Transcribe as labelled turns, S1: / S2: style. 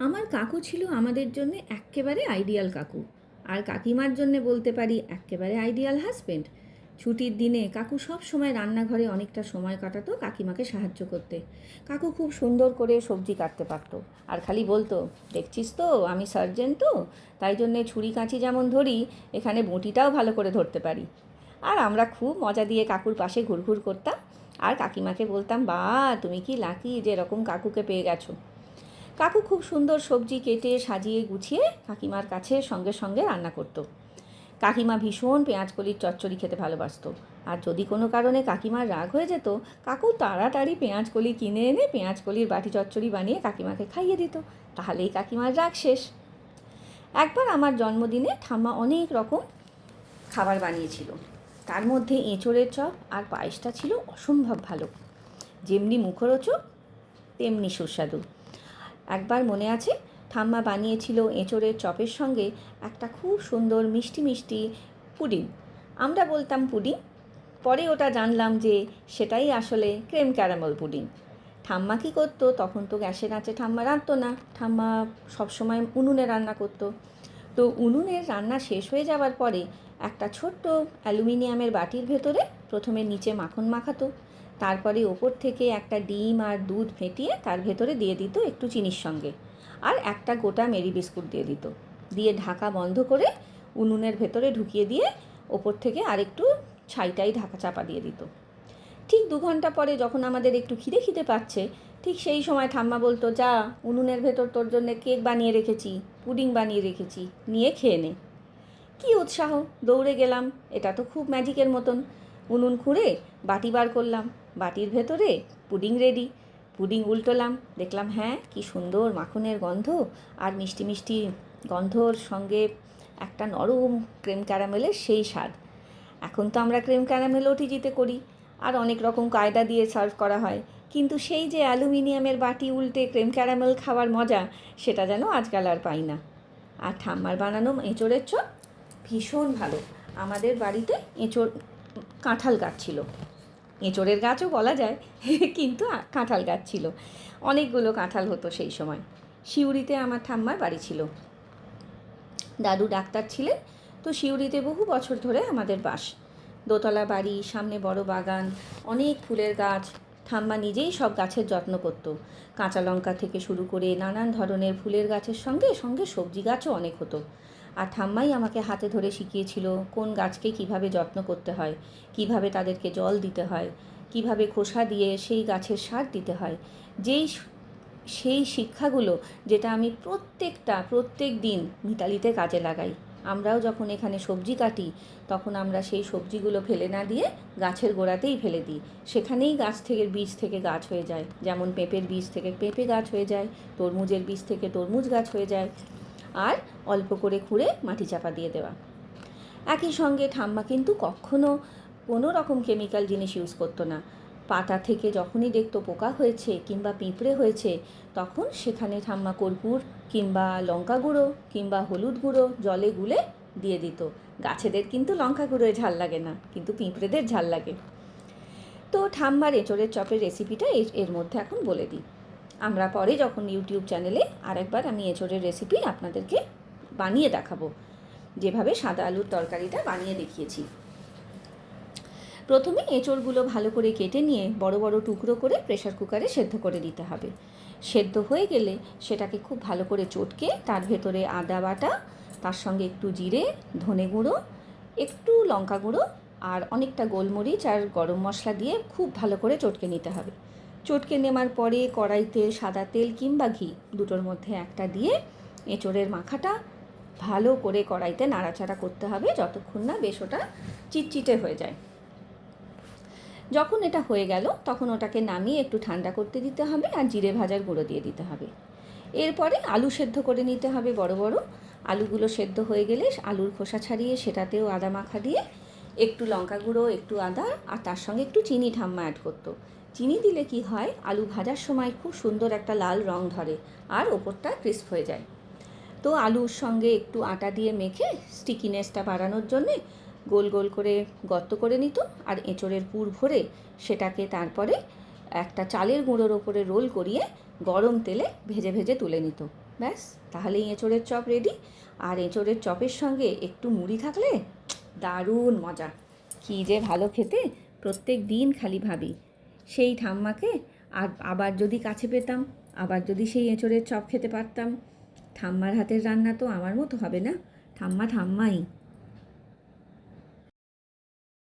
S1: আমার কাকু ছিল আমাদের জন্য এক্কেবারে আইডিয়াল কাকু। আর কাকিমার জন্যে বলতে পারি এক্কেবারে আইডিয়াল হাজবেন্ড ছুটির দিনে কাকু সব সময় রান্নাঘরে অনেকটা সময় কাটাতো কাকিমাকে সাহায্য করতে। কাকু খুব সুন্দর করে সবজি কাটতে পারতো। আর খালি বলতো, দেখছিস তো, আমি সার্জেন তো, তাই জন্যে ছুরি কাঁচি যেমন ধরি, এখানে বঁটিটাও ভালো করে ধরতে পারি। আর আমরা খুব মজা দিয়ে কাকুর পাশে ঘুরঘুর করতাম। আর কাকিমাকে বলতাম বা তুমি কি লাকি যে এরকম কাকুকে পেয়ে গেছো। কাকু খুব সুন্দর সবজি কেটে সাজিয়ে গুছিয়ে কাকিমার কাছে সঙ্গে সঙ্গে রান্না করতো। কাকিমা ভীষণ পেঁয়াজকলির চচ্চড়ি খেতে ভালোবাসতো। আর যদি কোনো কারণে কাকিমার রাগ হয়ে যেত, কাকু তাড়াতাড়ি পেঁয়াজকলি কিনে এনে পেঁয়াজকলির বাটি চচ্চড়ি বানিয়ে কাকিমাকে খাইয়ে দিত। তাহলেই কাকিমার রাগ শেষ। একবার আমার জন্মদিনে ঠাম্মা অনেক রকম খাবার বানিয়েছিল। তার মধ্যে এঁচড়ের চপ আর পায়েসটা ছিল অসম্ভব ভালো। যেমনি মুখরোচক, তেমনি সুস্বাদু। একবার মনে আছে? ঠাম্মা বানিয়েছিল এঁচড়ের চপের সঙ্গে একটা খুব সুন্দর মিষ্টি মিষ্টি পুডিং। আমরা বলতাম পুডিং। পরে ওটা জানলাম যে সেটাই আসলে ক্রেম ক্যারামেল পুডিং। ঠাম্মা কী করতো? তখন তো গ্যাসের আঁচে ঠাম্মা রাঁধতো না। ঠাম্মা সবসময় উনুনে রান্না করতো। তো উনুনের রান্না শেষ হয়ে যাওয়ার পরে একটা ছোট্ট অ্যালুমিনিয়ামের বাটির ভেতরে প্রথমে নিচে মাখন মাখাতো। তারপরে ওপর থেকে একটা ডিম আর দুধ ফেটিয়ে তার ভেতরে দিয়ে দিত একটু চিনির সঙ্গে। আর একটা গোটা মেরি বিস্কুট দিয়ে দিত। দিয়ে ঢাকা বন্ধ করে উনুনের ভেতরে ঢুকিয়ে দিয়ে ওপর থেকে আরেকটু ছাইটাই ঢাকা চাপা দিয়ে দিত। ঠিক দু ঘণ্টা পরে যখন আমাদের একটু খিদে খিদে পাচ্ছে, ঠিক সেই সময় ঠাম্মা বলতো, যা, উনুনের ভেতর তোর জন্য কেক বানিয়ে রেখেছি, পুডিং বানিয়ে রেখেছি, নিয়ে খেয়ে নে। কী উৎসাহ, দৌড়ে গেলাম, এটা তো খুব ম্যাজিকের মতন। উনুন খুঁড়ে বাটি বার করলাম। বাটির ভেতরে পুডিং রেডি পুডিং উল্টোলাম। দেখলাম হ্যাঁ কি সুন্দর মাখনের গন্ধ। আর মিষ্টি মিষ্টি গন্ধর সঙ্গে একটা নরম ক্রেম ক্যারামেলের সেই স্বাদ। এখন তো আমরা ক্রেম ক্যারামেল ওটিজিতে করি। আর অনেক রকম কায়দা দিয়ে সার্ভ করা হয়। কিন্তু সেই যে অ্যালুমিনিয়ামের বাটি উল্টে ক্রেম ক্যারামেল খাওয়ার মজা, সেটা যেন আজকাল আর পাই না। আর ঠাম্মার বানানো এঁচোড়ের চপ ভীষণ ভালো। আমাদের বাড়িতে এঁচড় কাঁঠাল গাছ ছিল। এঁচড়ের গাছও বলা যায়, কিন্তু কাঁঠাল গাছ ছিল। অনেকগুলো কাঁঠাল হতো সেই সময়। সিউড়িতে আমার ঠাম্মার বাড়ি ছিল। দাদু ডাক্তার ছিলেন, তো সিউড়িতে বহু বছর ধরে আমাদের বাস। দোতলা বাড়ি, সামনে বড় বাগান, অনেক ফুলের গাছ। ঠাম্মা নিজেই সব গাছের যত্ন করতো। কাঁচা লঙ্কা থেকে শুরু করে নানান ধরনের ফুলের গাছের সঙ্গে সঙ্গে সবজি গাছও অনেক হতো। আর ঠাম্মাই আমাকে হাতে ধরে শিখিয়েছিল কোন গাছকে কীভাবে যত্ন করতে হয়, কীভাবে তাদেরকে জল দিতে হয়, কীভাবে খোসা দিয়ে সেই গাছের সার দিতে হয়। যেই সেই শিক্ষাগুলো যেটা আমি প্রত্যেকটা, প্রত্যেক দিন মিতালিতে কাজে লাগাই। আমরাও যখন এখানে সবজি কাটি, তখন আমরা সেই সবজিগুলো ফেলে না দিয়ে গাছের গোড়াতেই ফেলে দিই। সেখানেই গাছ থেকে, বীজ থেকে গাছ হয়ে যায়। যেমন পেঁপের বীজ থেকে পেঁপে গাছ হয়ে যায়, তরমুজের বীজ থেকে তরমুজ গাছ হয়ে যায়। আর অল্প করে খুঁড়ে মাটি চাপা দিয়ে দেওয়া। একই সঙ্গে ঠাম্মা কিন্তু কখনো কোনো রকম কেমিক্যাল জিনিস ইউজ করতো না। পাতা থেকে যখনই দেখতো পোকা হয়েছে কিংবা পিঁপড়ে হয়েছে, তখন সেখানে ঠাম্মা কর্পূর কিংবা লঙ্কা গুঁড়ো কিংবা হলুদ গুঁড়ো জলে গুলে দিয়ে দিত। গাছেদের কিন্তু লঙ্কা গুঁড়োয় ঝাল লাগে না, কিন্তু পিঁপড়েদের ঝাল লাগে। তো ঠাম্মার এঁচড়ের চপের রেসিপিটা এর মধ্যে এখন বলে দিই। আমরা পরে যখন ইউটিউব চ্যানেলে আরেকবার আমি এঁচড়ের রেসিপি আপনাদেরকে বানিয়ে দেখাবো। যেভাবে সাদা আলুর তরকারিটা বানিয়ে দেখিয়েছি। প্রথমে এঁচড়গুলো ভালো করে কেটে নিয়ে বড় বড় টুকরো করে প্রেশার কুকারে সেদ্ধ করে দিতে হবে। সেদ্ধ হয়ে গেলে সেটাকে খুব ভালো করে চটকে তার ভেতরে আদা বাটা, তার সঙ্গে একটু জিরে, ধনে গুঁড়ো, একটু লঙ্কা গুঁড়ো আর অনেকটা গোলমরিচ আর গরম মশলা দিয়ে খুব ভালো করে চটকে নিতে হবে। চটকে নেওয়ার পরে কড়াইতে সাদা তেল কিংবা ঘি, দুটোর মধ্যে একটা দিয়ে এঁচড়ের মাখাটা ভালো করে কড়াইতে নাড়াচাড়া করতে হবে যতক্ষণ না বেশ ওটা চিটচিটে হয়ে যায়। যখন এটা হয়ে গেল, তখন ওটাকে নামিয়ে একটু ঠান্ডা করতে দিতে হবে আর জিরে ভাজার গুঁড়ো দিয়ে দিতে হবে। এরপরে আলু সেদ্ধ করে নিতে হবে বড় বড়। আলুগুলো সেদ্ধ হয়ে গেলে আলুর খোসা ছাড়িয়ে সেটাতেও আদা মাখা দিয়ে একটু লঙ্কা গুঁড়ো, একটু আদা আর তার সঙ্গে একটু চিনি ঠাম্মা অ্যাড করতো। চিনি দিলে কি হয়? আলু ভাজার সময় খুব সুন্দর একটা লাল রং ধরে আর ওপরটা ক্রিস্প হয়ে যায়। তো আলুর সঙ্গে একটু আটা দিয়ে মেখে স্টিকিনেসটা বাড়ানোর জন্যে গোল গোল করে গর্ত করে নিত আর এঁচড়ের পুর ভরে সেটাকে তারপরে একটা চালের গুঁড়োর ওপরে রোল করিয়ে গরম তেলে ভেজে ভেজে তুলে নিত। ব্যাস, তাহলেই এঁচোড়ের চপ রেডি আর এঁচোড়ের চপের সঙ্গে একটু মুড়ি থাকলে দারুণ মজা। কী যে ভালো খেতে, প্রত্যেক দিন খালি ভাবি। সেই ঠাম্মাকে আর আবার যদি কাছে পেতাম, আবার যদি সেই এঁচড়ের চপ খেতে পারতাম। ঠাম্মার হাতের রান্না তো আমার মতো হবে না। ঠাম্মা ঠাম্মাই।